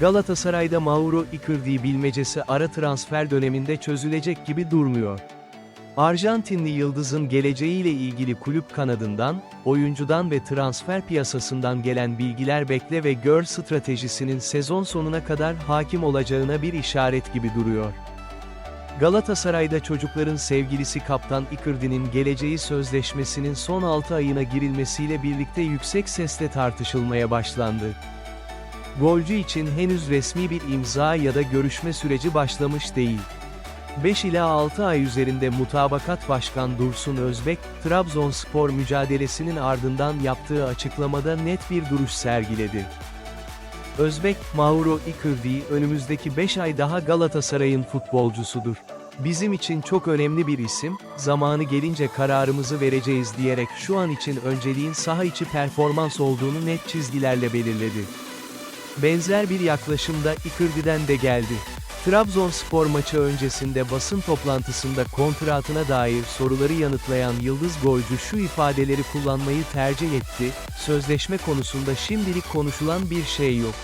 Galatasaray'da Mauro Icardi bilmecesi ara transfer döneminde çözülecek gibi durmuyor. Arjantinli yıldızın geleceğiyle ilgili kulüp kanadından, oyuncudan ve transfer piyasasından gelen bilgiler bekle ve gör stratejisinin sezon sonuna kadar hakim olacağına bir işaret gibi duruyor. Galatasaray'da çocukların sevgilisi kaptan Icardi'nin geleceği sözleşmesinin son 6 ayına girilmesiyle birlikte yüksek sesle tartışılmaya başlandı. Golcü için henüz resmi bir imza ya da görüşme süreci başlamış değil. 5 ila 6 ay üzerinde mutabakat Başkan Dursun Özbek, Trabzonspor mücadelesinin ardından yaptığı açıklamada net bir duruş sergiledi. Özbek, Mauro Icardi önümüzdeki 5 ay daha Galatasaray'ın futbolcusudur. Bizim için çok önemli bir isim, zamanı gelince kararımızı vereceğiz diyerek şu an için önceliğin saha içi performans olduğunu net çizgilerle belirledi. Benzer bir yaklaşım da Icardi'den de geldi. Trabzonspor maçı öncesinde basın toplantısında kontratına dair soruları yanıtlayan Yıldız golcü şu ifadeleri kullanmayı tercih etti, sözleşme konusunda şimdilik konuşulan bir şey yok.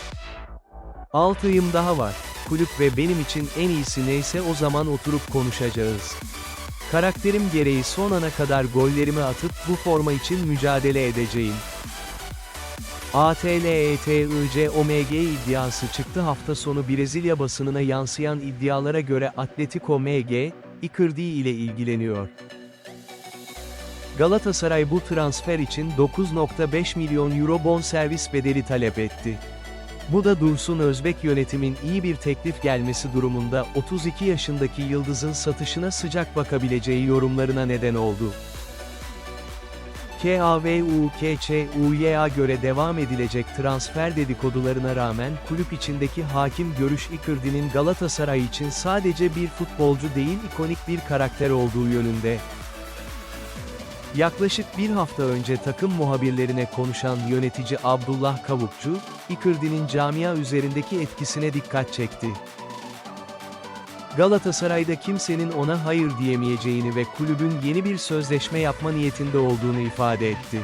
6 ayım daha var. Kulüp ve benim için en iyisi neyse o zaman oturup konuşacağız. Karakterim gereği son ana kadar gollerimi atıp bu forma için mücadele edeceğim. ATLETIC OMG iddiası çıktı hafta sonu Brezilya basınına yansıyan iddialara göre Atletico MG, Icardi ile ilgileniyor. Galatasaray bu transfer için 9.5 milyon euro bonservis bedeli talep etti. Bu da Dursun Özbek yönetimin iyi bir teklif gelmesi durumunda 32 yaşındaki yıldızın satışına sıcak bakabileceği yorumlarına neden oldu. KAVUKÇUY'a göre devam edilecek transfer dedikodularına rağmen kulüp içindeki hakim görüş Icardi'nin Galatasaray için sadece bir futbolcu değil ikonik bir karakter olduğu yönünde. Yaklaşık bir hafta önce takım muhabirlerine konuşan yönetici Abdullah Kavukçu, Icardi'nin camia üzerindeki etkisine dikkat çekti. Galatasaray'da kimsenin ona hayır diyemeyeceğini ve kulübün yeni bir sözleşme yapma niyetinde olduğunu ifade etti.